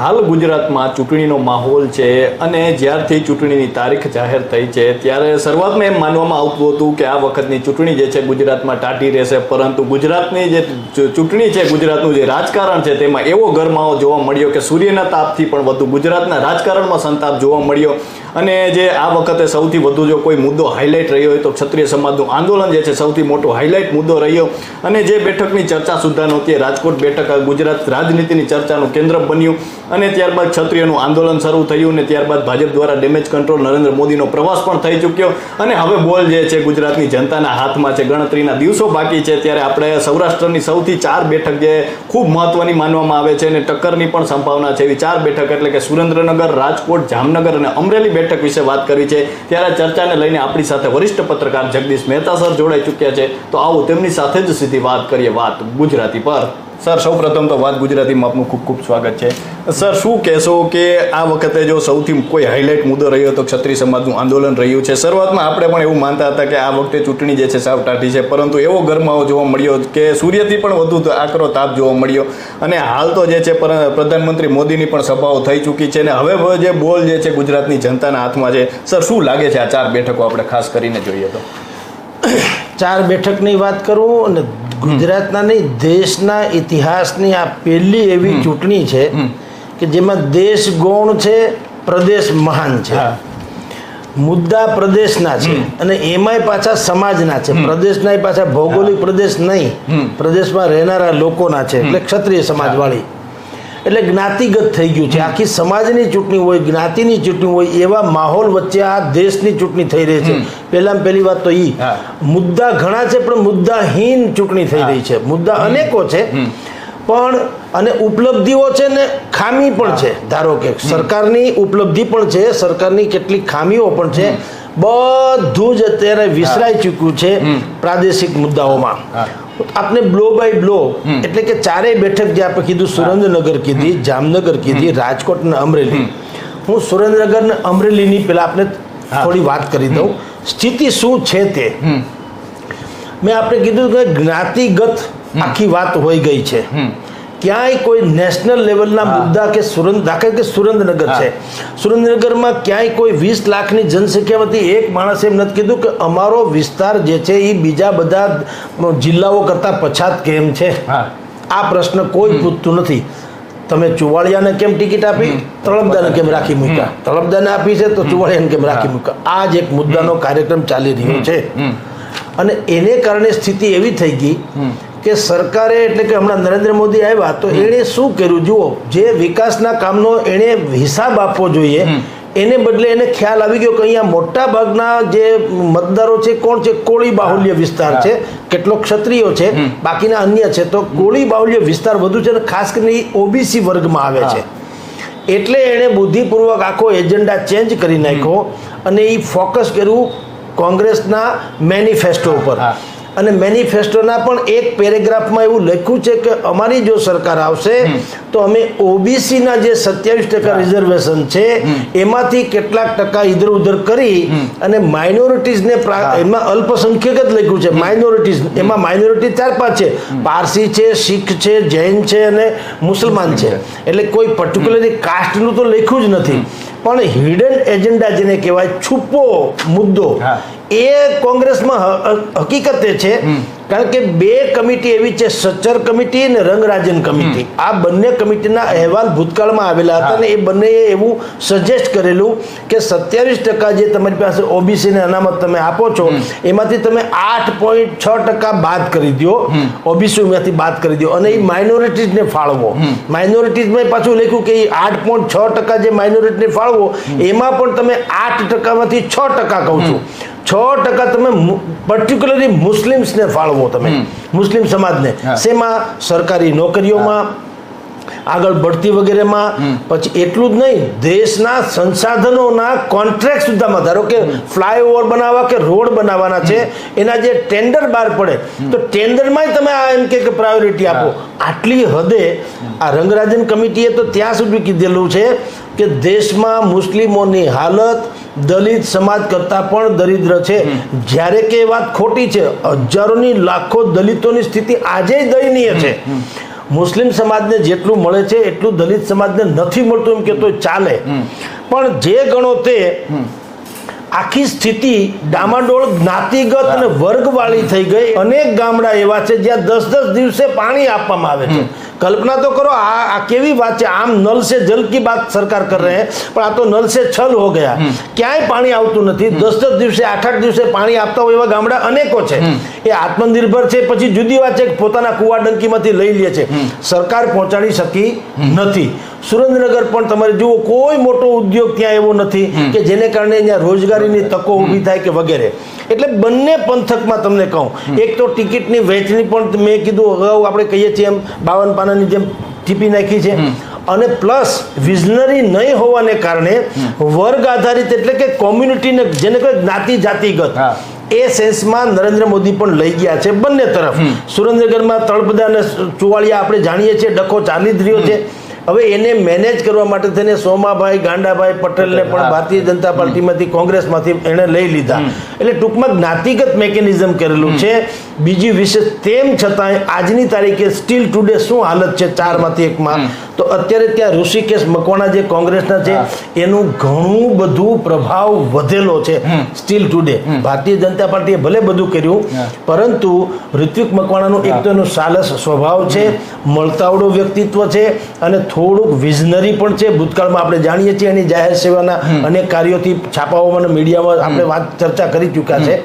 હાલ ગુજરાતમાં ચૂંટણીનો માહોલ છે અને જ્યારથી ચૂંટણીની તારીખ જાહેર થઈ છે, ત્યારે શરૂઆતમાં એમ માનવામાં આવતું હતું કે આ વખતની ચૂંટણી જે છે ગુજરાતમાં ટાટી રહેશે, પરંતુ ગુજરાતની જે ચૂંટણી છે, ગુજરાતનું જે રાજકારણ છે, તેમાં એવો ગરમાવો જોવા મળ્યો કે સૂર્યના તાપથી પણ વધુ ગુજરાતના રાજકારણમાં સંતાપ જોવા મળ્યો. અને જે આ વખતે સૌથી વધુ જો કોઈ મુદ્દો હાઇલાઇટ રહ્યો હોય તો ક્ષત્રિય સમાજનું આંદોલન જે છે સૌથી મોટો હાઇલાઇટ મુદ્દો રહ્યો. અને જે બેઠકની ચર્ચા સુધા નહોતી રાજકોટ બેઠક ગુજરાત રાજનીતિની ચર્ચાનું કેન્દ્ર બન્યું. અને ત્યારબાદ ક્ષત્રિયનું આંદોલન શરૂ થયું અને ત્યારબાદ ભાજપ દ્વારા ડેમેજ કંટ્રોલ નરેન્દ્ર મોદીનો પ્રવાસ પણ થઈ ચૂક્યો. અને હવે બોલ જે છે ગુજરાતની જનતાના હાથમાં છે, ગણતરીના દિવસો બાકી છે, ત્યારે આપણે સૌરાષ્ટ્રની સૌથી ચાર બેઠક જે ખૂબ મહત્વની માનવામાં આવે છે અને ટક્કરની પણ સંભાવના છે એવી ચાર બેઠક એટલે કે સુરેન્દ્રનગર, રાજકોટ, જામનગર અને અમરેલી બેઠક વિશે વાત કરી છે. ત્યારે ચર્ચાને લઈને આપણી સાથે વરિષ્ઠ પત્રકાર જગદીશ મહેતા સર જોડાઈ ચૂક્યા છે. તો આવો તેમની સાથે જ સીધી વાત કરીએ વાત ગુજરાતી પર. સર સૌ પ્રથમ તો વાત ગુજરાતીમાં આપનું ખૂબ ખૂબ સ્વાગત છે. સર, શું કહેશો કે આ વખતે જો સૌથી કોઈ હાઇલાઇટ મુદ્દો રહ્યો તો ક્ષત્રિય સમાજનું આંદોલન રહ્યું છે? શરૂઆતમાં આપણે પણ એવું માનતા હતા કે આ વખતે ચૂંટણી જે છે સાવ ટાઢી છે, પરંતુ એવો ગરમાવો જોવા મળ્યો કે સૂર્યથી પણ વધુ આકરો તાપ જોવા મળ્યો. અને હાલ તો જે છે, પર- પ્રધાનમંત્રી મોદીની પણ સભાઓ થઈ ચૂકી છે અને હવે જે બોલ જે છે ગુજરાતની જનતાના હાથમાં છે. સર, શું લાગે છે આ ચાર બેઠકો આપણે ખાસ કરીને જોઈએ તો? ચાર બેઠકની વાત કરું અને ગુજરાતના નહીં દેશના ઇતિહાસની આ પહેલી એવી ચૂંટણી છે કે જેમાં દેશ ગૌણ છે પ્રદેશ મહાન છે. મુદ્દા પ્રદેશના છે અને એમાંય પાછા સમાજના છે. પ્રદેશના પાછા ભૌગોલિક પ્રદેશ નહીં. પ્રદેશમાં રહેનારા લોકોના છે. એટલે ક્ષત્રિય સમાજવાળી. એટલે જ્ઞાતિગત થઈ ગયું છે. આખી સમાજની ચૂંટણી હોય જ્ઞાતિની ચૂંટણી હોય એવા માહોલ વચ્ચે આ દેશની ચૂંટણી થઈ રહી છે. પહેલામાં પહેલી વાત તો એ મુદ્દા ઘણા છે પણ મુદ્દાહીન ચૂંટણી થઈ રહી છે. મુદ્દા અનેકો છે. પણ અને ઉપલબ્ધિઓ છે ને ખામી પણ છે. ધારો કે સરકારની ઉપલબ્ધિ પણ છે સરકારની કેટલીક ખામીઓ પણ છે. બધું જ અત્યારે વિસરાઈ ચૂક્યું છે પ્રાદેશિક મુદ્દાઓમાં. આપણે બ્લો બાય બ્લો એટલે કે ચારેય બેઠક જે આપણે કીધું સુરેન્દ્રનગર કીધી જામનગર કીધી રાજકોટ અને અમરેલી. હું સુરેન્દ્રનગર ને અમરેલીની પેલા આપણે થોડી વાત કરી દઉં. સ્થિતિ શું છે તે? મેં આપણે કીધું કે જ્ઞાતિગત આખી વાત હોઈ ગઈ છે. ક્યાંય કોઈ નેશનલ લેવલના મુદ્દા કે સુરેન્દ્ર દાખલ કે સુરેન્દ્રનગર છે. સુરેન્દ્રનગરમાં ક્યાંય કોઈ વીસ લાખની જનસંખ્યામાંથી એક માણસે એમ નથી કીધું કે અમારો વિસ્તાર જે છે એ બીજા બધા જિલ્લાઓ કરતાં પછાત કેમ છે? આ પ્રશ્ન કોઈ પૂછતું નથી. તમે ચુવાળિયાને કેમ ટિકિટ આપી? તળપદાને કેમ રાખી મૂક્યા? તળપદાને આપી છે તો ચુવાળિયાને કેમ રાખી મૂક્યા? આ જ એક મુદ્દાનો કાર્યક્રમ ચાલી રહ્યો છે. અને એને કારણે સ્થિતિ એવી થઈ ગઈ કે સરકારે એટલે કે હમણાં નરેન્દ્ર મોદી આવ્યા તો એણે શું કર્યું? જુઓ જે વિકાસના કામનો એણે હિસાબ આપવો જોઈએ એને બદલે એને ખ્યાલ આવી ગયો કે અહીંયા મોટા ભાગના જે મતદારો છે કોણ છે? કોળી બાહુલ્ય વિસ્તાર છે કેટલો ક્ષત્રિયો છે બાકીના અન્ય છે. તો કોળી બાહુલ્ય વિસ્તાર વધુ છે અને ખાસ કરીને ઓબીસી વર્ગમાં આવે છે. એટલે એણે બુદ્ધિપૂર્વક આખો એજન્ડા ચેન્જ કરી નાખ્યો અને એ ફોકસ કર્યું કોંગ્રેસના મેનિફેસ્ટો ઉપર. અને મેનિફેસ્ટોના પણ એક પેરેગ્રાફમાં એવું લખ્યું છે કે અમારી જો સરકાર આવશે તો અમે ઓબીસીના જે સત્યાવીસ ટકા રિઝર્વેશન છે એમાંથી કેટલાક ટકા ઇધર ઉધર કરી અને માઇનોરિટીઝને એમાં અલ્પસંખ્યક જ લખ્યું છે. માઇનોરિટીઝ એમાં માઇનોરિટી ચાર પાંચ છે. પારસી છે શીખ છે જૈન છે અને મુસલમાન છે. એટલે કોઈ પર્ટિક્યુલરલી કાસ્ટનું તો લખ્યું જ નથી. પણ હિડન એજન્ડા જેને કહેવાય છુપો મુદ્દો. એ કોંગ્રેસમાં હ- એ હકીકતે છે કારણ કે બે કમિટી એવી છે સચ્ચર કમિટી અને રંગરાજન કમિટી. આ બંને કમિટીના અહેવાલ ભૂતકાળમાં આવેલા હતા અને એ બંનેએ એવું સજેસ્ટ કરેલું કે સત્યાવીસ ટકા જે તમારી પાસે ઓબીસીને અનામત તમે આપો છો એમાંથી તમે આઠ પોઈન્ટ છ ટકા બાદ કરી દો ઓબીસીમાંથી બાદ કરી દો અને એ માઇનોરિટીઝને ફાળવો. માઇનોરિટીઝમાં પાછું લખ્યું કે એ આઠ પોઈન્ટ છ ટકા જે માઇનોરિટીને ફાળવો એમાં પણ તમે આઠ ટકામાંથી છ ટકા કહું છું. છ ટકા તમે પર્ટિક્યુલરલી મુસ્લિમ્સને ફાળવો તમે. મુસ્લિમ સમાજને. શેમાં? સરકારી નોકરીઓમાં આગળ બઢતી વગેરેમાં. પછી એટલું જ નહીં દેશના સંસાધનોના કોન્ટ્રાક્ટ સુદ્ધામાં ધારો કે ફ્લાયઓવર બનાવવા કે રોડ બનાવવાના છે એના જે ટેન્ડર બહાર પડે તો ટેન્ડરમાંય તમે આ એમ કે પ્રાયોરિટી આપો. આટલી હદે આ રંગરાજન કમિટીએ તો ત્યાં સુધી કીધેલું છે કે દેશમાં મુસ્લિમોની હાલત દલિત સમાજ કરતાં પણ દરિદ્ર છે. જ્યારે કે એ વાત ખોટી છે હજારોની લાખો દલિતોની સ્થિતિ આજે દયનીય છે. મુસ્લિમ સમાજને જેટલું મળે છે એટલું દલિત સમાજને નથી મળતું એમ કે તો ચાલે. પણ જે ગણો તે આખી સ્થિતિ ડામાડોળ જ્ઞાતિગત અને વર્ગવાળી થઈ ગઈ. અનેક ગામડા એવા છે જ્યાં દસ દસ દિવસે પાણી આપવામાં આવે છે. કલ્પના તો કરો આ આ કેવી વાત છે? આમ નલ સે જલ કી બાત સરકાર કર રહે हैं પણ આ તો નલ સે છલ હો ગયા. ક્યાંય પાણી આવતું નથી. દસ દસ દિવસે આઠ આઠ દિવસે પાણી આપતા હોય એવા ગામડા અનેકો છે. એ આત્મનિર્ભર છે પછી જુદી વાત છે કે પોતાના કુવા ડંકીમાંથી લઈ લે છે. સરકાર પહોંચાડી શકી નથી. સુરેન્દ્રનગર પણ તમારે જુઓ કોઈ મોટો ઉદ્યોગ ત્યાં એવો નથી કે જેને કારણે અહીંયા રોજગારીની તકો ઊભી થાય કે વગેરે. એટલે બંને પંથકમાં તમને કહું. એક તો ટિકિટની વહેંચણી પણ મેં કીધું અગાઉ આપણે કહીએ છીએ એમ બાવન પાનાની જેમ ટીપી નાખી છે. અને પ્લસ વિઝનરી નહીં હોવાને કારણે વર્ગ આધારિત એટલે કે કોમ્યુનિટીને જેને કહે જ્ઞાતિ જાતિગત એ સેન્સમાં નરેન્દ્ર મોદી પણ લઈ ગયા છે બંને તરફ. સુરેન્દ્રનગરમાં તળપદા અને ચુવાળિયા આપણે જાણીએ છીએ ડખો ચાલી જ રહ્યો છે. હવે એને મેનેજ કરવા માટે થઈને સોમાભાઈ ગાંડાભાઈ પટેલને પણ ભારતીય જનતા પાર્ટીમાંથી કોંગ્રેસમાંથી એણે લઈ લીધા. એટલે ટૂંકમાં જ્ઞાતિગત મેકેનિઝમ કરેલું છે. બીજી વિશેષ તેમ છતાંય આજની તારીખે સ્ટીલ ટુડે શું હાલત છે ચારમાંથી એકમાં? તો અત્યારે ત્યાં ઋષિકેશ મકવાણા જે કોંગ્રેસના છે એનું ઘણું બધું પ્રભાવ વધેલો છે સ્ટીલ ટુડે ભારતીય જનતા પાર્ટીએ ભલે બધું કર્યું પરંતુ ઋત્વિક મકવાણાનું એક તો એનું સાલસ સ્વભાવ છે મળતાવડો વ્યક્તિત્વ છે અને થોડુંક વિઝનરી પણ છે. ભૂતકાળમાં આપણે જાણીએ છીએ એની જાહેર સેવાના અનેક કાર્યોથી છાપાઓમાં અને મીડિયામાં આપણે વાત ચર્ચા કરી ચૂક્યા છે.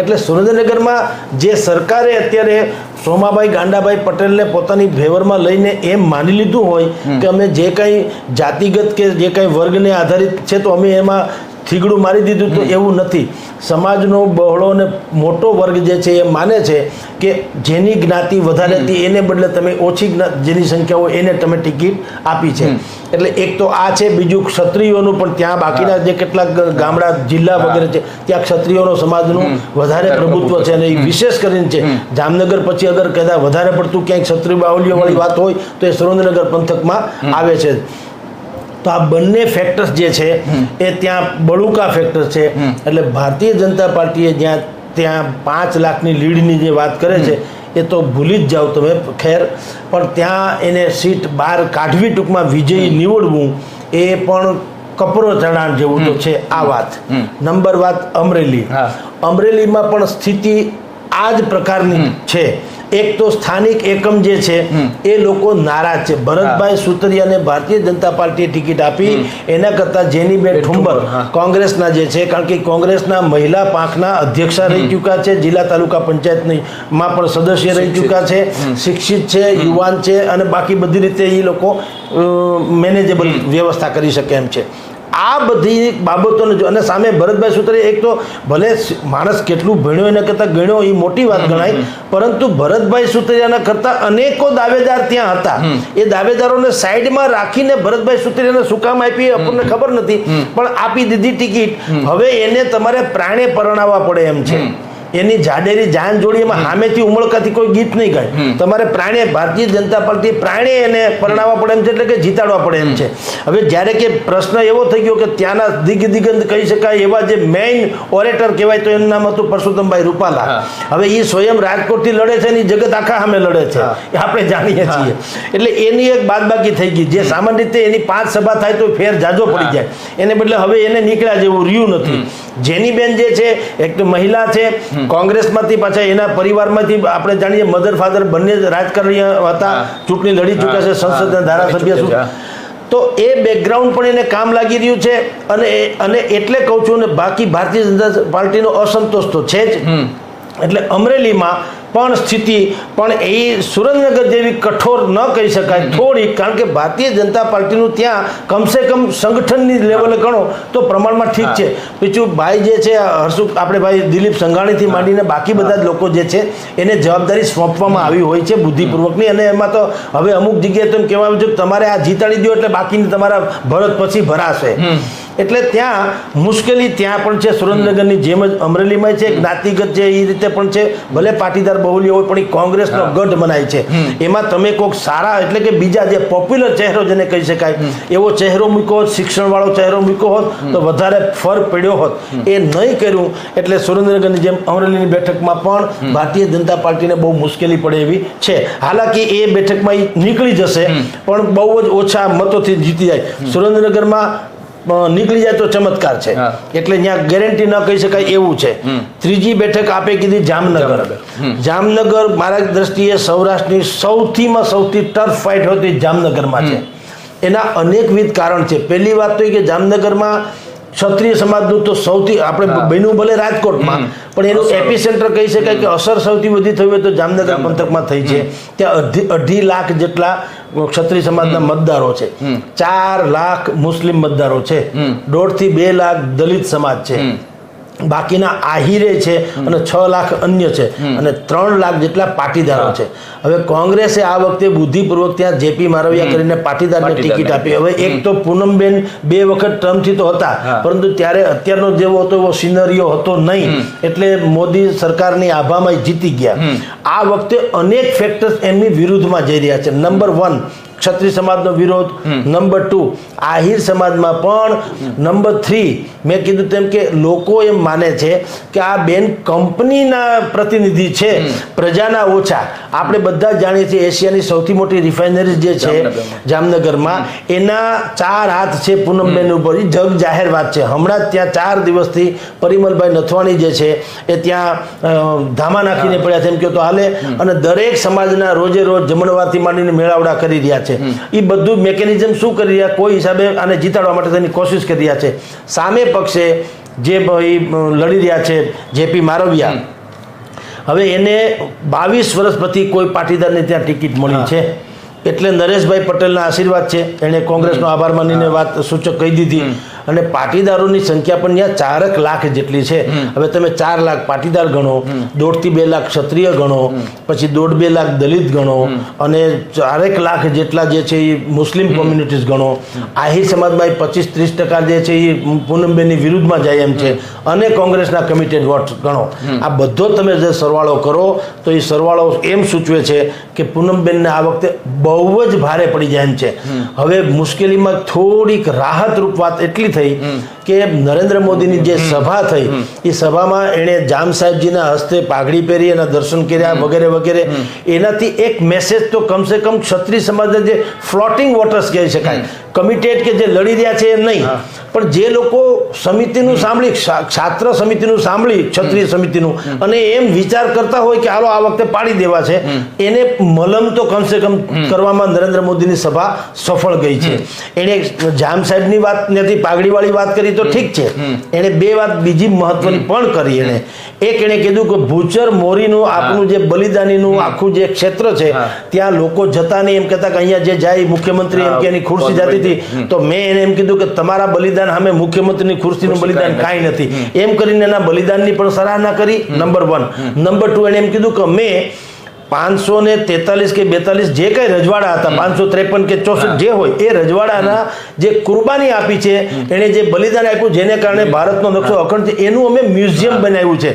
એટલે સુરેન્દ્રનગરમાં જે સરકારે અત્યારે સોમાભાઈ ગાંડાભાઈ પટેલને પોતાની ફેવરમાં લઈને એમ માની લીધું હોય કે અમે જે કંઈ જાતિગત કે જે કંઈ વર્ગને આધારિત છે તો અમે એમાં થીગડું મારી દીધું તો એવું નથી. સમાજનો બહોળો અને મોટો વર્ગ જે છે એ માને છે કે જેની જ્ઞાતિ વધારે હતી એને બદલે તમે ઓછી જેની સંખ્યા હોય એને તમે ટિકિટ આપી છે. એટલે એક તો આ છે બીજું ક્ષત્રિયોનું પણ ત્યાં બાકીના જે કેટલાક ગામડા જિલ્લા વગેરે છે ત્યાં ક્ષત્રિયોનો સમાજનું વધારે પ્રભુત્વ છે અને એ વિશેષ કરીને છે. જામનગર પછી અગર કદાચ વધારે પડતું ક્યાંક ક્ષત્રિય બાવલીઓ વાળી વાત હોય તો એ સુરેન્દ્રનગર પંથકમાં આવે છે. તો આ બંને ફેક્ટર્સ જે છે એ ત્યાં બળુકા ફેક્ટર છે. એટલે ભારતીય જનતા પાર્ટીએ જ્યાં ત્યાં પાંચ લાખની લીડની જે વાત કરે છે એ તો ભૂલી જ જાઓ તમે ખેર. પણ ત્યાં એને સીટ બહાર કાઢવી ટૂંકમાં વિજયી નીવડવું એ પણ કપરો ચણાણ જેવું તો છે આ વાત. નંબર વાત અમરેલી. હા. અમરેલીમાં પણ સ્થિતિ આ જ પ્રકારની છે. એક તો સ્થાનિક એકમ જે છે એ લોકો નારાજ છે. ભરતભાઈ સુતરિયાને ભારતીય જનતા પાર્ટીએ ટિકિટ આપી. એના કરતા જેનીબેન ઠુંબર કોંગ્રેસના જે છે કારણ કે કોંગ્રેસના મહિલા પાંખના અધ્યક્ષા રહી ચૂક્યા છે જિલ્લા તાલુકા પંચાયતની માં પણ સદસ્ય રહી ચૂક્યા છે શિક્ષિત છે યુવાન છે અને બાકી બધી રીતે એ લોકો મેનેજેબલ વ્યવસ્થા કરી શકે એમ છે. આ બધી બાબતોને જો અને સામે ભરતભાઈ સુતરી એક તો ભલે માણસ કેટલું ભણ્યો એના કરતાં ગણ્યો એ મોટી વાત ગણાય પરંતુ ભરતભાઈ સુતરિયાના કરતાં અનેકો દાવેદાર ત્યાં હતા. એ દાવેદારોને સાઈડમાં રાખીને ભરતભાઈ સુતરિયાને શું કામ આપી આપણને ખબર નથી પણ આપી દીધી ટિકિટ. હવે એને તમારે પ્રાણે પરણાવવા પડે એમ છે. એની જાડેરી જાન જોડી એમાં સામેથી ઉમળકાથી કોઈ ગીત નહીં ગાય. તમારે પ્રાણે ભારતીય જનતા પાર્ટી પ્રાણે એને પરણાવવા પડે એમ છે એટલે કે જીતાડવા પડે એમ છે. હવે જ્યારે કે પ્રશ્ન એવો થઈ ગયો કે ત્યાંના દિગ દિગંત કહી શકાય એવા જે મેઇન ઓરેટર કહેવાય તો એનું નામ હતું પરસોત્તમભાઈ રૂપાલા. હવે એ સ્વયં રાજકોટથી લડે છે એની જગત આખા સામે લડે છે. એ આપણે જાણીએ છીએ. એટલે એની એક બાદબાકી થઈ ગઈ. જે સામાન્ય રીતે એની પાંચ સભા થાય તો ફેર જાજો પડી જાય. એને બદલે હવે એને નીકળ્યા જેવું રહ્યું નથી. જેની બેન જે છે એક તો મહિલા છે કોંગ્રેસમાંથી પાછા એના પરિવારમાંથી આપણે જાણીએ મધર ફાધર બંને રાજકારણીય હતા. ચૂંટણી લડી ચૂક્યા છે સંસદના ધારાસભ્ય શું? તો એ બેકગ્રાઉન્ડ પણ એને કામ લાગી રહ્યું છે અને અને એટલે કહું છું ને બાકી ભારતીય જનતા પાર્ટીનો અસંતોષ તો છે જ. એટલે અમરેલીમાં પણ સ્થિતિ પણ એ સુરેન્દ્રનગર જેવી કઠોર ન કહી શકાય. થોડી કારણ કે ભારતીય જનતા પાર્ટીનું ત્યાં કમસે કમ સંગઠનની લેવલે ગણો તો પ્રમાણમાં ઠીક છે. બીજું ભાઈ જે છે હર્ષુ આપણે ભાઈ દિલીપ સંઘાણીથી માંડીને બાકી બધા જ લોકો જે છે એને જવાબદારી સોંપવામાં આવી હોય છે બુદ્ધિપૂર્વકની. અને એમાં તો હવે અમુક જગ્યાએ તો એમ કહેવામાં આવ્યું છે કે તમારે આ જીતાડી દો એટલે બાકીની તમારા ભરત પછી ભરાશે. એટલે ત્યાં મુશ્કેલી ત્યાં પણ છે. સુરેન્દ્રનગરની જેમ જ અમરેલીમાં છે જ્ઞાતિગત છે એ રીતે પણ છે. ભલે પાટીદાર બહુલી હોય પણ એ કોંગ્રેસનો ગઢ બનાય છે. એમાં તમે કોઈક સારા એટલે કે બીજા જે પોપ્યુલર ચહેરો જેને કહી શકાય એવો ચહેરો મૂક્યો હોત શિક્ષણવાળો ચહેરો મૂક્યો હોત તો વધારે ફરક પડ્યો હોત. એ નહીં કર્યું એટલે સુરેન્દ્રનગરની જેમ અમરેલીની બેઠકમાં પણ ભારતીય જનતા પાર્ટીને બહુ મુશ્કેલી પડે એવી છે. હાલાકી એ બેઠકમાં એ નીકળી જશે પણ બહુ જ ઓછા મતોથી જીતી જાય. સુરેન્દ્રનગરમાં નીકળી જાય તો ચમત્કાર છે. એટલે ત્યાં ગેરંટી ન કહી શકાય એવું છે. ત્રીજી બેઠક આપે કીધી જામનગર. જામનગર. મારા દ્રષ્ટિએ સૌરાષ્ટ્રની સૌથીમાં સૌથી ટર્ફ ફાઇટ હોતી જામનગરમાં છે. એના અનેકવિધ કારણ છે. પહેલી વાત તો એ કે જામનગરમાં ક્ષત્રિય સમાજનું તો સૌથી આપણે બન્યું ભલે રાજકોટમાં પણ એનું એપી સેન્ટર કહી શકાય કે અસર સૌથી વધી થયું હોય તો જામનગર પંથકમાં થઈ છે. ત્યાં અઢી અઢી લાખ જેટલા ક્ષત્રિય સમાજના મતદારો છે. ચાર લાખ મુસ્લિમ મતદારો છે. દોઢથી બે લાખ દલિત સમાજ છે. બાકીના આહિરે છે અને છ લાખ અન્ય છે. અને ત્રણ લાખ જેટલા પાટીદારો છે. હવે કોંગ્રેસે આ વખતે બુદ્ધિપૂર્વક ત્યાં જેપી મારવિયા કરીને પાટીદારને ટિકિટ આપી. હવે એક તો પૂનમબેન બે વખત ટર્મથી તો હતા. પરંતુ ત્યારે અત્યારનો જેવો હતો એવો સિનરીઓ હતો નહીં. એટલે મોદી સરકારની આભામાં જીતી ગયા. આ વખતે અનેક ફેક્ટર્સ એમની વિરુદ્ધમાં જઈ રહ્યા છે. નંબર વન ક્ષત્રિય સમાજનો વિરોધ. નંબર ટુ આહિર સમાજમાં પણ નંબર થ્રી મેં કીધું તેમ કે લોકો એમ માને છે કે આ બેન કંપનીના પ્રતિનિધિ છે પ્રજાના ઓછા. આપણે બધા જાણીએ છીએ એશિયાની સૌથી મોટી રિફાઇનરી જે છે જામનગરમાં. એના ચાર હાથ છે પૂનમબેન ઉપર. એ જગ જાહેર વાત છે. હમણાં જ ત્યાં ચાર દિવસથી પરિમલભાઈ નથવાણી જે છે એ ત્યાં ધામા નાખીને પડ્યા છે. એમ કહો તો હાલે અને દરેક સમાજના રોજે રોજ જમણવારથી માંડીને મેળાવડા કરી રહ્યા છે. એ બધું મેકેનિઝમ શું કરી રહ્યા? કોઈ હિસાબે આને જીતાડવા માટે તેની કોશિશ કરી રહ્યા છે. સામે પક્ષે જે ભાઈ લડી રહ્યા છે જેપી મારવિયા હવે એને બાવીસ વર્ષ પછી કોઈ પાટીદારને ત્યાં ટિકિટ મળી છે. એટલે નરેશભાઈ પટેલના આશીર્વાદ છે. એણે કોંગ્રેસનો આભાર માનીને વાત સૂચક કહી દીધી. અને પાટીદારોની સંખ્યા પણ ત્યાં ચારક લાખ જેટલી છે. હવે તમે ચાર લાખ પાટીદાર ગણો દોઢથી બે લાખ ક્ષત્રિય ગણો પછી દોઢ બે લાખ દલિત ગણો અને ચારેક લાખ જેટલા જે છે એ મુસ્લિમ કોમ્યુનિટીઝ ગણો. આહિર સમાજમાં પચીસ ત્રીસ ટકા જે છે એ પૂનમબેનની વિરુદ્ધમાં જાય એમ છે. અને કોંગ્રેસના કમિટેડ વોટ ગણો. આ બધો તમે જે સરવાળો કરો તો એ સરવાળો એમ સૂચવે છે કે પૂનમબેનને આ વખતે બહુ જ ભારે પડી જાય એમ છે. હવે મુશ્કેલીમાં થોડીક રાહતરૂપ વાત એટલી થઈ કે નરેન્દ્ર મોદીની જે સભા થઈ એ સભામાં એણે જામ સાહેબજીના હસ્તે પાઘડી પહેરી એના દર્શન કર્યા વગેરે વગેરે. એનાથી એક મેસેજ તો કમસે કમ ક્ષત્રિય સમાજના જે ફ્લોટિંગ વોટર્સ કહી શકાય. કમિટેડ કે જે લડી રહ્યા છે એ નહીં. પણ જે લોકો સમિતિનું સાંભળી ક્ષાત્ર છાત્ર સમિતિનું સાંભળી ક્ષત્રિય સમિતિનું અને એમ વિચાર કરતા હોય કે હાલો આ વખતે પાડી દેવા છે. એને મલમ તો કમસે કમ કરવામાં નરેન્દ્ર મોદીની સભા સફળ ગઈ છે. એણે જામ સાહેબની વાત નથી પાઘડીવાળી વાત કરી તો ઠીક છે. એણે બે વાત બીજી મહત્વની પણ કરી એણે એક એણે કીધું કે ભૂચર મોરીનું આપણું જે બલિદાનીનું આખું જે ક્ષેત્ર છે ત્યાં લોકો જતા નહીં. એમ કહેતા કે અહીંયા જે જાય મુખ્યમંત્રી એમ કે એની ખુરશી જતી હતી તો મેં એને એમ કીધું કે તમારા બલિદાન સામે મુખ્યમંત્રીની ખુરશીનું બલિદાન કાંઈ નથી. એમ કરીને એના બલિદાનની પણ સરાહના કરી નંબર વન નંબર ટુ એણે એમ કીધું કે મેં પાંચસો ને તેતાલીસ કે બેતાલીસ જે કઈ રજવાડા હતા પાંચસો ત્રેપન કે ચોસઠ જે હોય એ રજવાડાના જે કુરબાની આપી છે એણે જે બલિદાન આપ્યું જેને કારણે ભારતનો નકશો અખંડ છે એનું અમે મ્યુઝિયમ બનાવ્યું છે.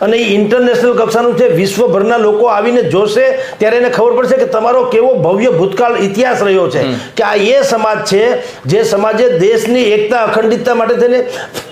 અને એ ઇન્ટરનેશનલ કક્ષાનું છે વિશ્વભરના લોકો આવીને જોશે ત્યારે એને ખબર પડશે કે તમારો કેવો ભવ્ય ભૂતકાળ ઇતિહાસ રહ્યો છે. કે આ એ સમાજ છે જે સમાજે દેશની એકતા અખંડિતતા માટે થઈને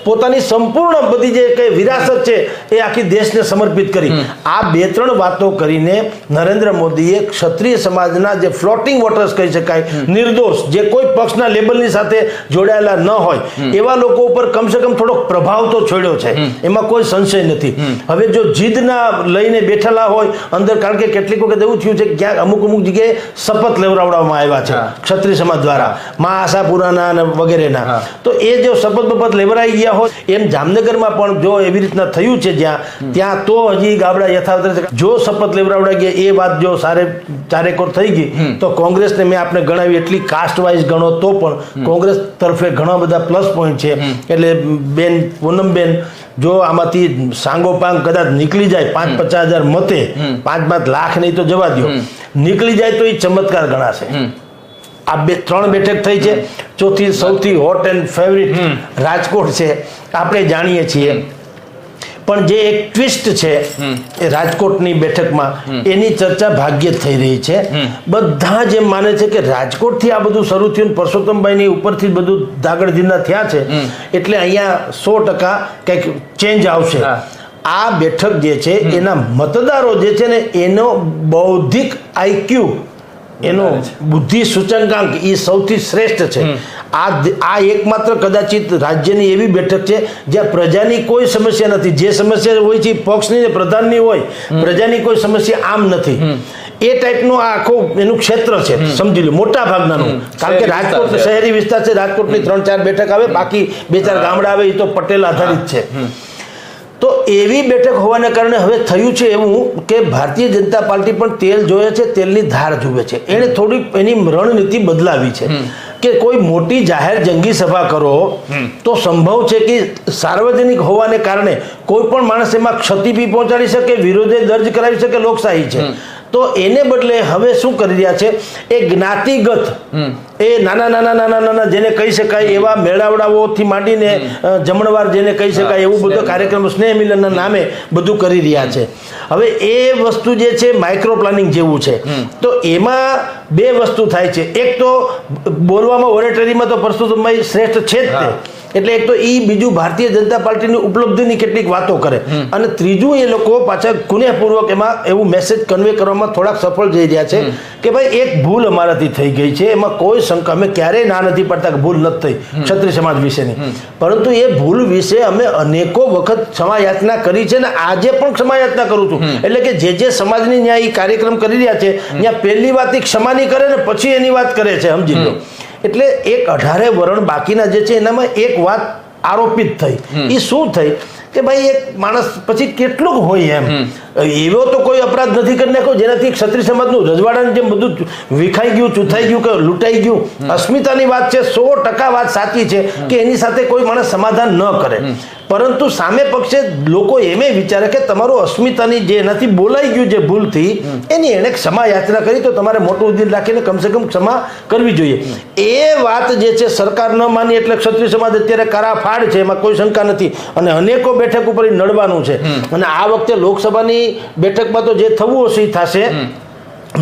પોતાની સંપૂર્ણ બધી જે કઈ વિરાસત છે એ આખી દેશને સમર્પિત કરી. આ બે ત્રણ વાતો કરીને નરેન્દ્ર મોદીએ ક્ષત્રિય સમાજના જે ફ્લોટિંગ વોટર્સ કહી શકાય નિર્દોષ જે કોઈ પક્ષના લેબલની સાથે જોડાયેલા ન હોય એવા લોકો ઉપર કમસે કમ થોડોક પ્રભાવ તો છોડ્યો છે. એમાં કોઈ સંશય નથી. હવે જો જીદના લઈને બેઠેલા હોય અંદર કારણ કે કેટલીક વખત એવું થયું છે કે ક્યાંક અમુક અમુક જગ્યાએ શપથ લેવડાવવામાં આવ્યા છે ક્ષત્રિય સમાજ દ્વારા મા આશાપુરાના અને વગેરેના. તો એ જો શપથ બપથ લેવડાઈ ગયા હોય એમ જામનગરમાં પણ જો એવી રીતના થયું છે જ્યાં ત્યાં તો હજી ગાબડા યથાવત છે જો શપથ લેવડાવડા ગયા એ વાત જો સારે ચારેકોર થઈ ગઈ તો કોંગ્રેસને મેં આપણે ગણાવી એટલી કાસ્ટ વાઇઝ ગણો તો પણ કોંગ્રેસ તરફે ઘણા બધા પ્લસ પોઈન્ટ છે. એટલે બેન પૂનમબેન જો આમાંથી સાંગોપાંગ કદાચ નીકળી જાય પાંચ પચાસ હજાર મતે પાંચ પાંચ લાખ નહીં તો જવા દો નીકળી જાય તો એ ચમત્કાર ગણાશે. આ બે ત્રણ બેઠક થઈ છે. ચોથી સૌથી હોટ એન્ડ ફેવરિટ રાજકોટ છે. આપણે જાણીએ છીએ. પણ જે એક ટ્વિસ્ટ છે એ રાજકોટની બેઠકમાં એની ચર્ચા ભાગ્યે જ થઈ રહી છે. બધા જ માને છે કે રાજકોટથી આ બધું શરૂ થયું ને પરસોત્તમભાઈની ઉપરથી બધું ધાગડ જિંદા થયા છે એટલે અહીંયા સો ટકા કંઈક ચેન્જ આવશે. આ બેઠક જે છે એના મતદારો જે છે ને એનો બૌદ્ધિક આઈક્યુ એનો બુદ્ધિ સૂચકાંક એ સૌથી શ્રેષ્ઠ છે. આ આ એકમાત્ર કદાચિત રાજ્યની એવી બેઠક છે જ્યાં પ્રજાની કોઈ સમસ્યા નથી. જે સમસ્યા હોય છે પક્ષની ને પ્રધાનની હોય પ્રજાની કોઈ સમસ્યા આમ નથી. એ ટાઈપનું આ આખું એનું ક્ષેત્ર છે. સમજી લો મોટા ભાગનાનું. કારણ કે રાજકોટ શહેરી વિસ્તાર છે રાજકોટની ત્રણ ચાર બેઠક આવે બાકી બે ચાર ગામડા આવે એ તો પટેલ આધારિત છે. તો એવી બેઠક હોવાને કારણે હવે થયું છે એવું કે ભારતીય જનતા પાર્ટી પણ તેલ જોયે છે તેલની ધાર જુએ છે. એણે થોડી એની રણનીતિ બદલાવી છે. કે કોઈ મોટી જાહેર જંગી સભા કરો તો સંભવ છે કે સાર્વજનિક હોવાને કારણે કોઈ પણ માણસ એમાં ક્ષતિ બી પહોંચાડી શકે વિરોધે દર્જ કરાવી શકે લોકશાહી છે. તો એને બદલે હવે શું કરી રહ્યા છે? એ જ્ઞાતિગત એ નાના નાના નાના નાના જેને કહી શકાય એવા મેળાવડાઓથી માંડીને જમણવાર જેને કહી શકાય એવું બધો કાર્યક્રમ સ્નેહ મિલનના નામે બધું કરી રહ્યા છે. હવે એ વસ્તુ જે છે માઇક્રો પ્લાનિંગ જેવું છે. તો એમાં બે વસ્તુ થાય છે. એક તો બોલવામાં ઓરેટરીમાં તો પરસોત્તમભાઈ શ્રેષ્ઠ છે જ તે. એટલે એક તો એ બીજું ભારતીય જનતા પાર્ટીની ઉપલબ્ધિની કેટલીક વાતો કરે. અને ત્રીજું એ લોકો પાછા ગુનેપૂર્વક એમાં એવું મેસેજ કન્વે કરવામાં થોડાક સફળ જઈ રહ્યા છે કે ભાઈ એક ભૂલ અમારાથી થઈ ગઈ છે. એમાં કોઈ શંકા અમે ક્યારેય ના નથી પડતા કે ભૂલ નથી થઈ ક્ષત્રિય સમાજ વિશેની. પરંતુ એ ભૂલ વિશે અમે અનેકો વખત ક્ષમાયાચના કરી છે ને આજે પણ ક્ષમાયાચના કરું છું. એટલે કે જે જે સમાજની ન્યાય કાર્યક્રમ કરી રહ્યા છે ત્યાં પહેલી વાત ક્ષમાની કરે ને પછી એની વાત કરે છે સમજી લો. એટલે એક અઢારે વરણ બાકીના જે છે એનામાં એક વાત આરોપિત થઈ. એ શું થઈ? કે ભાઈ એક માણસ પછી કેટલુંક હોય એમ. એવો તો કોઈ અપરાધ નથી કરી નાખ્યો જેનાથી ક્ષત્રિય સમાજનું રજવાડાનું જેમ બધું વિખાઈ ગયું ચૂથાઈ ગયું કે લૂંટાઈ ગયું. અસ્મિતાની વાત છે સો ટકા વાત સાચી છે કે એની સાથે કોઈ માણસ સમાધાન ન કરે. પરંતુ સામે પક્ષે લોકો એમ વિચારે કે તમારું અસ્મિતાની જે એનાથી બોલાઈ ગયું જે ભૂલથી એની એણે ક્ષમા યાચના કરી તો તમારે મોટું દિલ રાખીને કમસે કમ ક્ષમા કરવી જોઈએ. એ વાત જે છે સરકાર ન માની એટલે ક્ષત્રિય સમાજ અત્યારે કારા ફાડ છે એમાં કોઈ શંકા નથી. અને અનેકો બેઠક ઉપર નડવાનું છે. અને આ વખતે લોકસભાની બેઠકમાં તો જે થવું હશે એ થશે.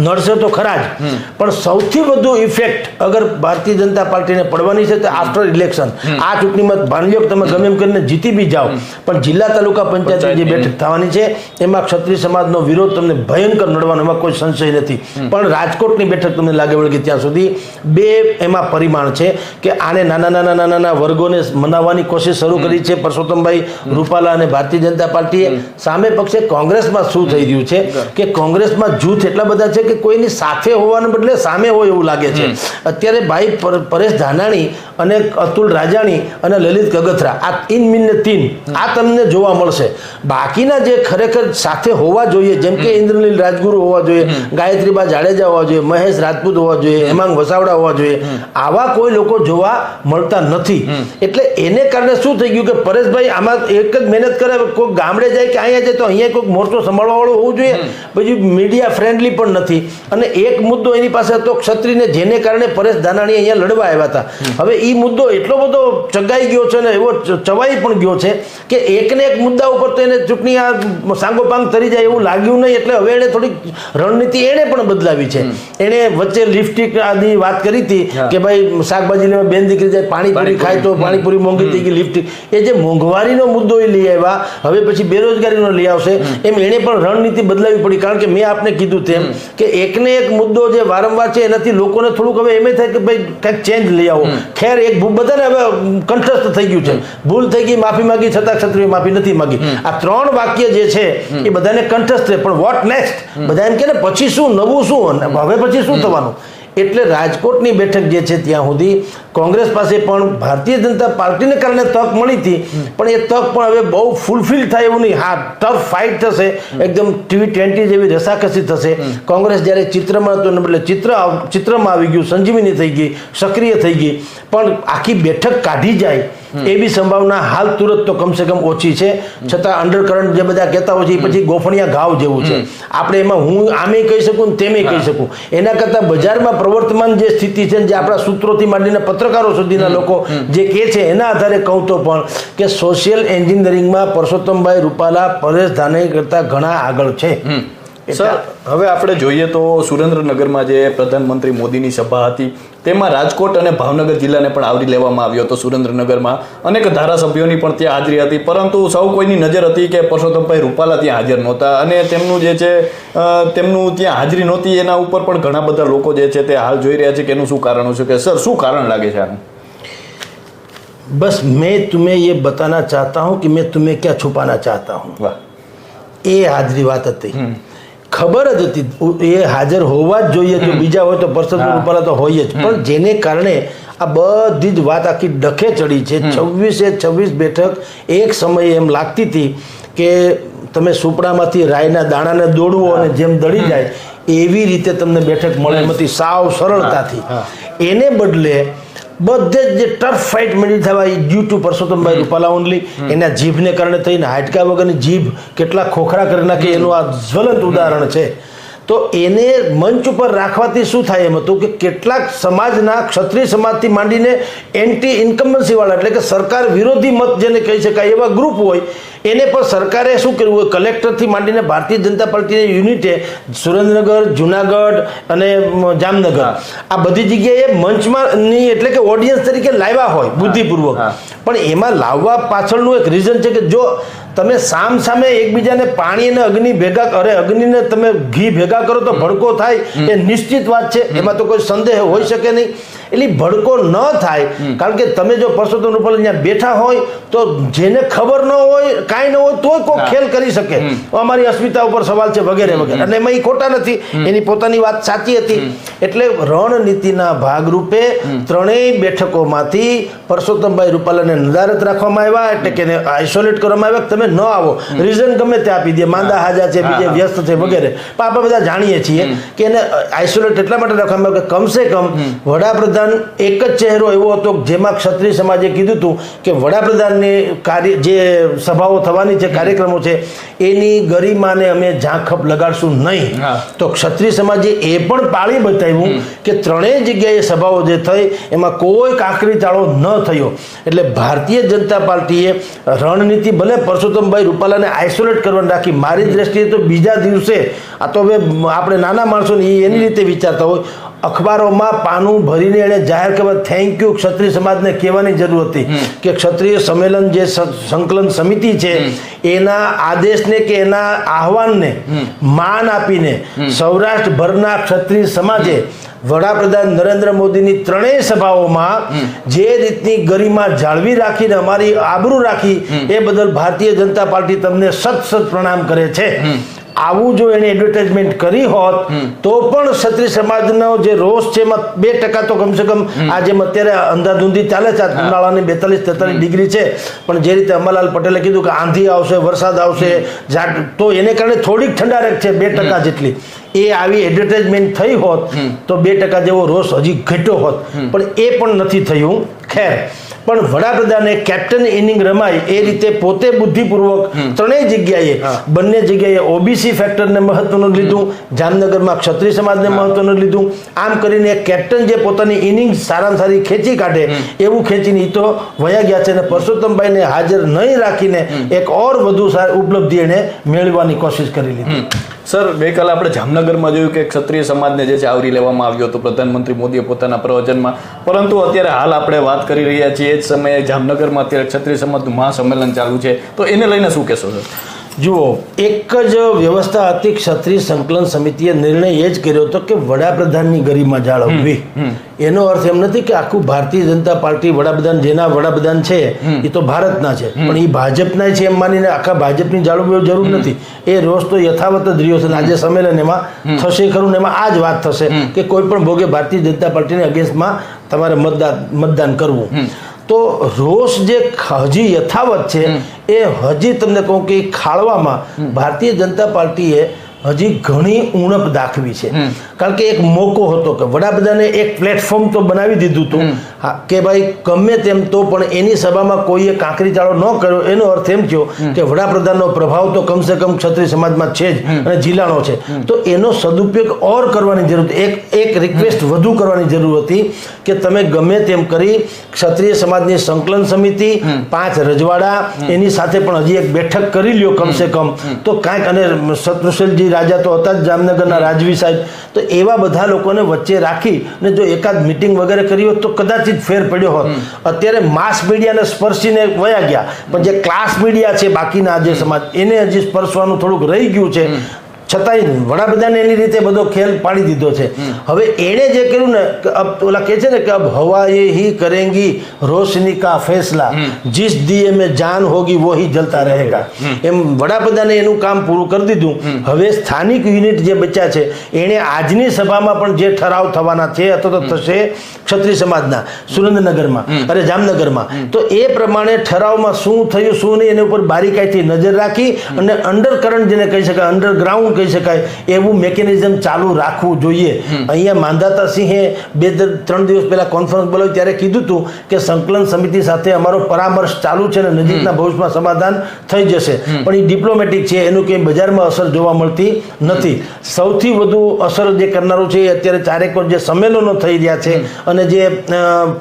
નડશે તો ખરા જ. પણ સૌથી વધુ ઇફેક્ટ અગર ભારતીય જનતા પાર્ટીને પડવાની છે તો આફ્ટર ઇલેક્શન આ ચૂંટણીમાં માની તમે ગમે એમ કરીને જીતી બી જાઓ. પણ જિલ્લા તાલુકા પંચાયતની જે બેઠક થવાની છે એમાં ક્ષત્રિય સમાજનો વિરોધ તમને ભયંકર નડવાનો એમાં કોઈ સંશય નથી. પણ રાજકોટની બેઠક તમને લાગે વળગે ત્યાં સુધી બે એમાં પરિમાણ છે કે આને નાના નાના નાના નાના વર્ગોને મનાવવાની કોશિશ શરૂ કરી છે પરસોત્તમભાઈ રૂપાલા અને ભારતીય જનતા પાર્ટીએ. સામે પક્ષે કોંગ્રેસમાં શું થઈ રહ્યું છે કે કોંગ્રેસમાં જૂથ એટલા બધા છે કે કોઈની સાથે હોવાને બદલે સામે હોય એવું લાગે છે. અત્યારે ભાઈ પર- પરેશ ધાનાણી અને અતુલ રાજાણી અને લલિત ગગથરા આ તીન મિનને તીન આ તમને જોવા મળશે. બાકીના જે ખરેખર સાથે હોવા જોઈએ જેમ કે ઇન્દ્રનીલ રાજગુરુ હોવા જોઈએ ગાયત્રીબા જાડેજા હોવા જોઈએ મહેશ રાજપૂત હોવા જોઈએ હેમાંગ વસાવડા હોવા જોઈએ આવા કોઈ લોકો જોવા મળતા નથી. એટલે એને કારણે શું થઈ ગયું કે પરેશભાઈ આમાં એક જ મહેનત કરે કોઈ ગામડે જાય કે અહીંયા જાય તો અહીંયા કોઈક મોરચો સંભાળવા વાળો હોવું જોઈએ. પછી મીડિયા ફ્રેન્ડલી પણ નથી. અને એક મુદ્દો એની પાસે હતો ક્ષત્રિયને જેને કારણે પરેશ ધાનાણી અહીંયા લડવા આવ્યા હતા. હવે એ મુદ્દો એટલો બધો ચગાઈ ગયો છે ને એવો ચવાઈ પણ ગયો છે કે એકને એક મુદ્દા ઉપર તો એને ચૂંટણી આ સાંગોપાંગ તરી જાય એવું લાગ્યું નહીં એટલે હવે એણે થોડીક રણનીતિ એણે પણ બદલાવી છે. એણે વચ્ચે લિપસ્ટિક આની વાત કરી હતી કે ભાઈ શાકભાજી લેવા બેન દીકરી જાય પાણીપુરી ખાય તો પાણીપુરી મોંઘી થઈ ગઈ લિફ્ટિક એ જે મોંઘવારીનો મુદ્દો એ લઈ આવ્યા હવે પછી બેરોજગારીનો લઈ આવશે. એમ એણે પણ રણનીતિ બદલાવી પડી કારણ કે મેં આપને કીધું તેમ કે એકને એક મુદ્દો જે વારંવાર છે એનાથી લોકોને થોડુંક હવે એમ થાય કે ભાઈ કંઈક ચેન્જ લઈ આવો. ખેર એક બધાને હવે કંઠસ્થ થઈ ગયું છે. ભૂલ થઈ ગઈ માફી માંગી છતાં ક્ષત્રિય માફી નથી માંગી. આ ત્રણ વાક્ય જે છે એ બધાને કંઠસ્થ છે. પણ વોટ નેક્સ્ટ બધા એમ કે ને પછી શું? નવું શું? અને હવે પછી શું થવાનું? એટલે રાજકોટની બેઠક જે છે ત્યાં સુધી કોંગ્રેસ પાસે પણ ભારતીય જનતા પાર્ટીને કારણે તક મળી હતી. પણ એ તક પણ હવે બહુ ફૂલફિલ થાય એવું નહીં. હા ટફ ફાઇટ થશે. એકદમ ટીવી ટ્વેન્ટી જેવી રસાકસી થશે. કોંગ્રેસ જ્યારે ચિત્રમાં હતું એટલે ચિત્ર ચિત્રમાં આવી ગયું. સંજીવની થઈ ગઈ, સક્રિય થઈ ગઈ. પણ આખી બેઠક કાઢી જાય. એવી સંભાવના હાલ તુરત તો કમસે કમ ઓછી છે. છતાં અંડરકરન્ટ જે બધા કહેતા હોય છે એ પછી ગોફણિયા ઘાવ જેવું છે. આપણે એમાં હું આમે કહી શકું ને તેમે કહી શકું. એના કરતાં બજારમાં પ્રવર્તમાન જે સ્થિતિ છે જે આપણા સૂત્રોથી માંડીને પત્રકારો સુધીના લોકો જે કહે છે એના આધારે કહું તો પણ કે સોશિયલ એન્જિનિયરિંગમાં પરસોત્તમભાઈ રૂપાલા પરેશ ધાનાઈ કરતાં ઘણા આગળ છે. સર હવે આપણે જોઈએ તો સુરેન્દ્રનગરમાં જે પ્રધાનમંત્રી મોદીની સભા હતી તેમાં રાજકોટ અને ભાવનગર જિલ્લાને પણ આવરી લેવામાં આવ્યો હતો સુરેન્દ્રનગરમાં અનેક ધારાસભ્યોની પણ ત્યાં હાજરી હતી પરંતુ સૌ કોઈની નજર હતી કે પરસોત્તમભાઈ રૂપાલા ત્યાં હાજર નહોતા અને તેમનું જે છે અ, તેમનું ત્યાં હાજરી નહોતી એના ઉપર પણ ઘણા બધા લોકો જે છે તે હાલ જોઈ રહ્યા છે કે એનું શું કારણ છે કે સર શું કારણ લાગે છે આનું बस मैं तुम्हें ये बताना चाहता हूँ कि मैं तुम्हें क्या छुपाना चाहता हूँ વાહ એ હાજરી વાત હતી ખબર જ હતી. એ હાજર હોવા જ જોઈએ જો બીજા હોય તો પરસોત્તમ રૂપાલા તો હોય જ. પણ જેને કારણે આ બધી જ વાત આખી ડખે ચડી છે. છવ્વીસે છવ્વીસ બેઠક એક સમયે એમ લાગતી હતી કે તમે સુપડામાંથી રાયના દાણાને દોડવો અને જેમ દળી જાય એવી રીતે તમને બેઠક મળે નથી સાવ સરળતાથી. એને બદલે બધે જ જે ટફ ફાઇટ મળી થવા due to Parshottambhai Rupala only એના જીભને કારણે થઈને હાડકા વગરની જીભ કેટલા ખોખરા કરી નાખે એનું આ જ્વલંત ઉદાહરણ છે. તો એને મંચ ઉપર રાખવાથી શું થાય એમ હતું કે કેટલાક સમાજના ક્ષત્રિય સમાજથી માંડીને એન્ટી ઇન્કમ્બન્સીવાળા એટલે કે સરકાર વિરોધી મત જેને કહી શકાય એવા ગ્રુપ હોય એને પણ સરકારે શું કર્યું હોય કલેક્ટરથી માંડીને ભારતીય જનતા પાર્ટીની યુનિટે સુરેન્દ્રનગર જુનાગઢ અને જામનગર આ બધી જગ્યાએ મંચમાં એટલે કે ઓડિયન્સ તરીકે લાવ્યા હોય બુદ્ધિપૂર્વક. પણ એમાં લાવવા પાછળનું એક રીઝન છે કે જો તમે સામ સામે એકબીજાને પાણી અને અગ્નિ ભેગા અરે અગ્નિને તમે ઘી ભેગા કરો તો ભડકો થાય એ નિશ્ચિત વાત છે. એમાં તો કોઈ સંદેહ હોઈ શકે નહીં. એટલે ભડકો ન થાય. કારણ કે તમે જો પરસોત્તમ રૂપાલા ત્યાં બેઠા હોય તો જેને ખબર ન હોય કાંઈ ન હોય તોય કોઈ ખેલ કરી શકે. અમારી અસ્મિતા ઉપર સવાલ છે વગેરે વગેરે. અને એમાં એ ખોટા નથી. એની પોતાની વાત સાચી હતી. એટલે રણનીતિના ભાગરૂપે ત્રણેય બેઠકોમાંથી પરસોત્તમભાઈ રૂપાલાને નદારત રાખવામાં આવ્યા એટલે કે આઇસોલેટ કરવામાં આવ્યા તમે ન આવો. રીઝન ગમે તે આપી દે. માંદા હાજા છે બીજે વ્યસ્ત છે વગેરે. પણ આપણે બધા જાણીએ છીએ કે એને આઇસોલેટ એટલા માટે રાખવામાં આવ્યો કે કમસે કમ વડાપ્રધાન એક જ ચહેરો એવો હતો જેમાં ક્ષત્રિય સમાજે કીધું હતું કે વડાપ્રધાનની કાર્ય જે સભાઓ થવાની છે કાર્યક્રમો છે એની ગરિમાને અમે ઝાંખપ લગાડશું નહીં. તો ક્ષત્રિય સમાજે એ પણ પાળી બતાવ્યું કે ત્રણેય જગ્યાએ સભાઓ જે થઈ એમાં કોઈ કાંકરી ચાળો ન થયો. એટલે ભારતીય જનતા પાર્ટીએ રણનીતિ ભલે પરસોત્તમભાઈ રૂપાલાને આઇસોલેટ કરવાની રાખી મારી દ્રષ્ટિએ તો બીજા દિવસે આ તો હવે આપણે નાના માણસોને એની રીતે વિચારતા હોય અખબારોમાં પાનું ભરીને એણે જાહેર કરવા થેન્ક યુ ક્ષત્રિય સમાજને કહેવાની જરૂર હતી કે ક્ષત્રિય સંમેલન જે સંકલન સમિતિ છે એના આદેશને કે એના આહવાનને માન આપીને સૌરાષ્ટ્રભરના ક્ષત્રિય સમાજે વડાપ્રધાન નરેન્દ્ર મોદીની ત્રણેય સભાઓમાં જે રીતની ગરિમા જાળવી રાખીને અમારી આબરૂ રાખી એ બદલ ભારતીય જનતા પાર્ટી તમને સત સત પ્રણામ કરે છે. આવું જો એને એડવર્ટાઇઝમેન્ટ કરી હોત તો પણ ક્ષત્રિય સમાજનો જે રોષ છે એમાં બે ટકા તો કમસે કમ આ જેમ અત્યારે અંધાધૂંધી ચાલે છે ઉનાળાની બેતાલીસ તેતાલીસ ડિગ્રી છે પણ જે રીતે અંબાલાલ પટેલે કીધું કે આંધી આવશે વરસાદ આવશે ઝાડ તો એને કારણે થોડીક ઠંડારક છે બે ટકા જેટલી. એ આવી એડવર્ટાઇઝમેન્ટ થઈ હોત તો બે ટકા જેવો રોષ હજી ઘટ્યો હોત. પણ એ પણ નથી થયું. ખેર. પણ વડાપ્રધાને કેપ્ટન ઇનિંગ રમાય એ રીતે પોતે બુદ્ધિપૂર્વક ત્રણેય જગ્યાએ બંને જગ્યાએ ઓબીસી ફેક્ટરને મહત્વનું લીધું જામનગરમાં ક્ષત્રિય સમાજને મહત્વનું લીધું. આમ કરીને કેપ્ટન જે પોતાની ઇનિંગ સારામાં સારી ખેંચી કાઢે એવું ખેંચીને એ તો વયા ગયા છે અને પરસોત્તમભાઈને હાજર નહીં રાખીને એક ઓર વધુ સારી ઉપલબ્ધિ એણે મેળવવાની કોશિશ કરી લીધી. સર ગઈકાલે આપણે જામનગરમાં જોયું કે ક્ષત્રિય સમાજને જે છે આવરી લેવામાં આવ્યો હતો, પ્રધાનમંત્રી મોદીએ પોતાના પ્રવચનમાં. પરંતુ અત્યારે હાલ આપણે વાત કરી રહ્યા છીએ, એ જ સમયે જામનગરમાં અત્યારે ક્ષત્રિય સમાજનું મહાસંમેલન ચાલુ છે. તો એને લઈને શું કહેશો, સર? જુઓ એક જ વ્યવસ્થા હતી ક્ષત્રિય સંકલન સમિતિએ નિર્ણય એ જ કર્યો હતો કે વડાપ્રધાનની ગરિમા જાળવવી. એનો અર્થ એમ નથી કે આખું ભારતીય જનતા પાર્ટી વડાપ્રધાન જેના વડાપ્રધાન છે એ તો ભારતના છે. પણ એ ભાજપના છે એમ માનીને આખા ભાજપની જાળવવી જરૂર નથી. એ રોષ તો યથાવત જ રહ્યો છે આજે સંમેલન એમાં થશે ખરું ને એમાં આ જ વાત થશે કે કોઈ પણ ભોગે ભારતીય જનતા પાર્ટીને અગેન્સ્ટમાં તમારે મતદાન મતદાન કરવું. તો રોષ જે હજી યથાવત છે એ હજી તમને કહું કે ખાળવામાં ભારતીય જનતા પાર્ટીએ હજી ઘણી ઉણપ દાખવી છે. કારણ કે એક મોકો હતો કે વડાપ્રધાને એક પ્લેટફોર્મ તો બનાવી દીધું હતું કે ભાઈ ગમે તેમ તો પણ એની સભામાં કોઈએ કાંકરી ચાળો ન કર્યો. એનો અર્થ એમ થયો કે વડાપ્રધાનનો પ્રભાવ તો કમસે કમ ક્ષત્રિય સમાજમાં છે જ અને જિલ્લાનો છે. તો એનો સદુપયોગ ઓર કરવાની જરૂર. એક એક રિક્વેસ્ટ વધુ કરવાની જરૂર હતી કે તમે ગમે તેમ કરી ક્ષત્રિય સમાજની સંકલન સમિતિ પાંચ રજવાડા એની સાથે પણ હજી એક બેઠક કરી લ્યો કમસે કમ. તો કાંઈક અને શત્રુશીલજી રાજા તો હતા જ જામનગરના રાજવી સાહેબ. તો એવા બધા લોકોને વચ્ચે રાખી ને જો એકાદ મિટિંગ વગેરે કરી હોત તો કદાચિત ફેર પડ્યો હોત. અત્યારે માસ મીડિયાને સ્પર્શીને વયા ગયા. પણ જે ક્લાસ મીડિયા છે બાકીના જે સમાજ એને હજી સ્પર્શવાનું થોડુંક રહી ગયું છે. છતાંય વડાપ્રધાને એની રીતે બધો ખેલ પાડી દીધો છે. હવે એણે જે કર્યું ને ઓલા કહે છે ને કે અબ હવાએ હી કરેગી રોશની કા ફેસલા. જીસ દિયે મેં જાન હોગી વોહી જલતા રહેગા. એમ વડાપ્રધાને એનું કામ પૂરું કરી દીધું. હવે સ્થાનિક યુનિટ જે બચ્યા છે એણે આજની સભામાં પણ જે ઠરાવ થવાના છે અથવા તો થશે ક્ષત્રિય સમાજના સુરેન્દ્રનગરમાં અરે જામનગરમાં. તો એ પ્રમાણે ઠરાવમાં શું થયું શું નહીં એની ઉપર બારીકાઈથી નજર રાખી અને અંડરકરંટ જેને કહી શકાય અંડરગ્રાઉન્ડ કહી શકાય. એવું મેકેનિઝમ ચાલુ રાખવું જોઈએ. અહીંયા માંધાતા સિંહે બે ત્રણ દિવસ પહેલાં કોન્ફરન્સ બોલાવી ત્યારે કીધું હતું કે સંકલન સમિતિ સાથે અમારો પરામર્શ ચાલુ છે અને નજીકના ભવિષ્યમાં સમાધાન થઈ જશે. પણ એ ડિપ્લોમેટિક છે એનું કંઈ બજારમાં અસર જોવા મળતી નથી. સૌથી વધુ અસર જે કરનારું છે એ અત્યારે ચારેક જે સંમેલનો થઈ રહ્યા છે અને જે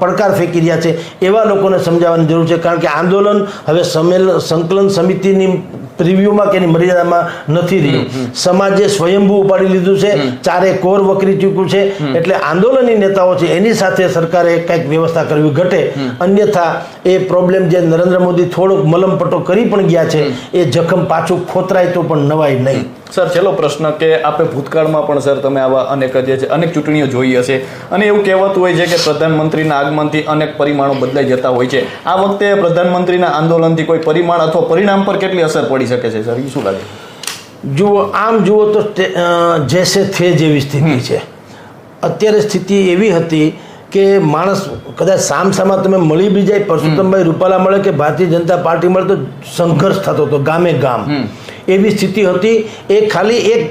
પડકાર ફેંકી રહ્યા છે એવા લોકોને સમજાવવાની જરૂર છે. કારણ કે આંદોલન હવે સંમેલન સંકલન સમિતિની પ્રિવ્યુમાં કે એની મર્યાદામાં નથી રહ્યું. સમાજે સ્વયંભૂ ઉપાડી લીધું છે ચારે કોર વકરી ચૂક્યું છે. એટલે આંદોલનની નેતાઓ છે એની સાથે સરકારે કંઈક વ્યવસ્થા કરવી ઘટે. અન્યથા એ પ્રોબ્લેમ જે નરેન્દ્ર મોદી થોડોક મલમપટો કરી પણ ગયા છે એ જખમ પાછું ખોતરાય તો પણ નવાય નહીં. સર છેલ્લો પ્રશ્ન કે આપણે ભૂતકાળમાં પણ સર તમે આવા અનેક જે છે અનેક ચૂંટણીઓ જોઈ હશે. અને એવું કહેવાતું હોય છે કે પ્રધાનમંત્રીના આગમનથી અનેક પરિમાણો બદલાઈ જતા હોય છે. આ વખતે પ્રધાનમંત્રીના આંદોલનથી કોઈ પરિમાણ અથવા પરિણામ પર કેટલી અસર પડી શકે છે સર? એ શું લાગે? જુઓ આમ જુઓ તો જેસે થે જેવી સ્થિતિ છે. અત્યારે સ્થિતિ એવી હતી કે માણસ કદાચ સામસામા તમે મળી બી જાય પરસોત્તમભાઈ રૂપાલા મળે કે ભારતીય જનતા પાર્ટી મળે તો સંઘર્ષ થતો હતો ગામે ગામ. એવી સ્થિતિ હતી. એ ખાલી એક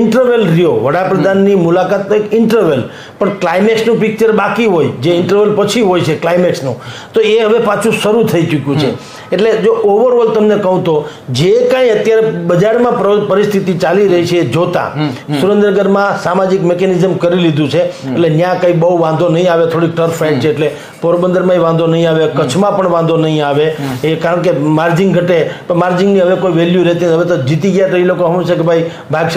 ઇન્ટરવેલ રહ્યો. વડાપ્રધાનની મુલાકાત તો એક ઇન્ટરવેલ પણ ક્લાઇમેક્સનું પિક્ચર બાકી હોય જે ઇન્ટરવેલ પછી હોય છે ક્લાઇમેક્સનું તો એ હવે પાછું શરૂ થઈ ચૂક્યું છે. એટલે જો ઓવરઓલ તમને કહું તો જે કાંઈ અત્યારે બજારમાં પરિસ્થિતિ ચાલી રહી છે જોતા સુરેન્દ્રનગરમાં સામાજિક મેકેનિઝમ કરી લીધું છે. એટલે ત્યાં કંઈ બહુ વાંધો નહીં આવે થોડીક ટર્ફ ફાઇટ છે એટલે પોરબંદરમાંય વાંધો નહીં આવે કચ્છમાં પણ વાંધો નહીં આવે. એ કારણ કે માર્જિન ઘટે પણ માર્જિનની હવે કોઈ વેલ્યુ રહેતી. હવે તો જીતી ગયા તો એ લોકો શું છે કે ભાઈ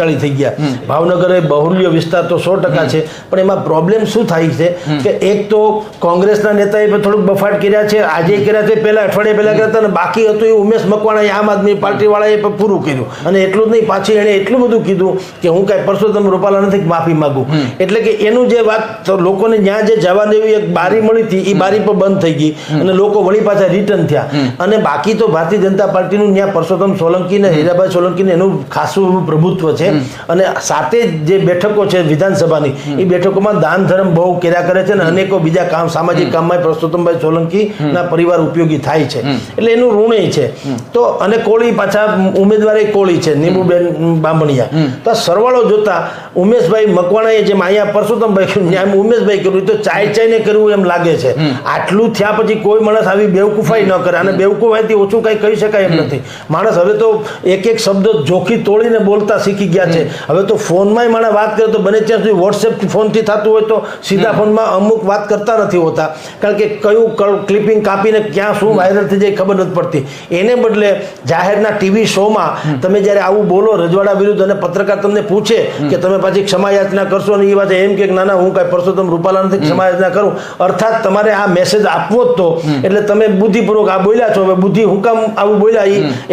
ભાગશાળી થઈ ગયા. ભાવનગર એ બહુલ્ય વિસ્તાર તો સો ટકા છે. પણ એમાં પ્રોબ્લેમ શું થાય છે? કે એક તો કોંગ્રેસના નેતાએ થોડુંક બફાટ કર્યા છે આજે કર્યા છે પહેલા અઠવાડિયા પહેલા કર્યા હતા અને બાકી હતું એ ઉમેશ મકવાણાએ આમ આદમી પાર્ટીવાળાએ પણ પૂરું કર્યું. અને એટલું જ નહીં પાછી એણે એટલું બધું કીધું કે હું કાંઈ પરસોત્તમ રૂપાલા નથી માફી માગું. એટલે કે એનું જે વાત તો લોકોને જ્યાં જે જવા દેવી એક બારી મળી હતી એ બારી પણ બંધ થઈ ગઈ. અને લોકો વળી પાછા રિટર્ન થયા. અને બાકી તો ભારતીય જનતા પાર્ટીનું ત્યાં પરસોત્તમ સોલંકી ને હીરાભાઈ સોલંકીને એનું ખાસું પ્રભુત્વ છે. અને સાથે જે બેઠકો છે વિધાનસભાની એ બેઠકોમાં દાન ધર્મ બહુ કર્યા કરે છે અને અનેકો બીજા કામ સામાજિક કામમાં પરસોત્તમભાઈ સોલંકી ના પરિવાર ઉપયોગી થાય છે. એટલે એનું ઋણ છે. તો અને કોળી પાછા ઉમેદવારે કોળી છે નીમુબેન બામણિયા. તો સરવાળો જોતા ઉમેશભાઈ મકવાણાએ જેમ અહીંયા પરસોત્તમભાઈ કર્યું ઉમેશભાઈ કર્યું તો ચાય ચાઈને કરવું એમ લાગે છે. આટલું થયા પછી કોઈ માણસ આવી બેવકૂફાઈ ન કરે અને બેવકૂફાઈથી ઓછું કઈ કહી શકાય એમ નથી. માણસ હવે તો એક એક શબ્દ જોખી તોડીને બોલતા શીખી ગયા છે. હવે તો ફોનમાં માણસ વાત કરે તો બને ત્યાં સુધી વોટ્સએપ ફોનથી થતું હોય તો સીધા ફોનમાં અમુક વાત કરતા નથી હોતા. કારણ કે કયું ક્લિપિંગ કાપીને ક્યાં શું વાયરલ થઈ જાય ખબર નથી પડતી. એને બદલે જાહેરના ટીવી શોમાં તમે જ્યારે આવું બોલો રજવાડા વિરુદ્ધ અને પત્રકાર તમને પૂછે કે તમે પાછી ક્ષમા યાચના કરશો અને એ વાત એમ કે ના ના હું કાંઈ પરસોત્તમ રૂપાલા નથી ક્ષમા યાચના કરું. અર્થાત તમારે આ મેસેજ આપવો જ તો. એટલે તમે બુદ્ધિપૂર્વક આ બોલ્યા છો. હવે બુદ્ધિ હું કામ આવું બોલ્યા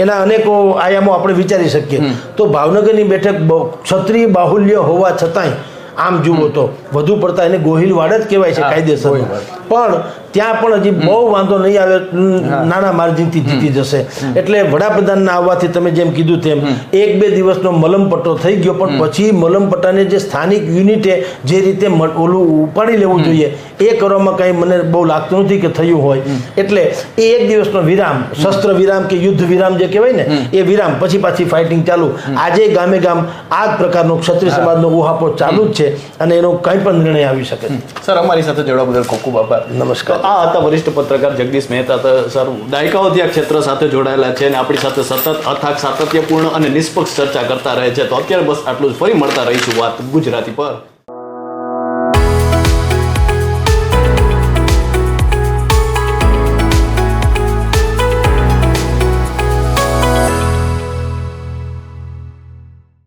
એના અનેકો આયામો આપણે વિચારી શકીએ. તો ભાવનગરની બેઠક ક્ષત્રિય બાહુલ્ય હોવા છતાંય આમ જુઓ તો વધુ પડતા એને ગોહિલવાડ જ કહેવાય છે કાયદેસર પણ ત્યાં પણ હજી બહુ વાંધો નહીં આવે નાના માર્જિનથી જીતી જશે. એટલે વડાપ્રધાનના આવવાથી તમે જેમ કીધું તેમ એક બે દિવસનો મલમપટ્ટો થઈ ગયો પણ પછી મલમપટ્ટાને જે સ્થાનિક યુનિટે જે રીતે ઓલું ઉપાડી લેવું જોઈએ એ કરવામાં કંઈ મને બહુ લાગતું નથી કે થયું હોય. એટલે એ એક દિવસનો વિરામ શસ્ત્ર વિરામ કે યુદ્ધ વિરામ જે કહેવાય ને એ વિરામ પછી પાછી ફાઇટિંગ ચાલુ. આજે ગામે ગામ આ જ પ્રકારનો ક્ષત્રિય સમાજનો ઉહાપો ચાલુ જ છે અને એનો કંઈ પણ નિર્ણય આવી શકે સર અમારી સાથે જોડવા બદલ ખૂબ ખૂબ આભાર. નમસ્કાર. આ હતા વરિષ્ઠ પત્રકાર જગદીશ મહેતા સર દાયકાઓથી આ ક્ષેત્ર સાથે જોડાયેલા છે અને આપણી સાથે સતત અથાક સાતત્યપૂર્ણ અને નિષ્પક્ષ ચર્ચા કરતા રહે છે. તો અત્યારે બસ આટલું જ. ફરી મળતા રહીશું વાત ગુજરાતી પર.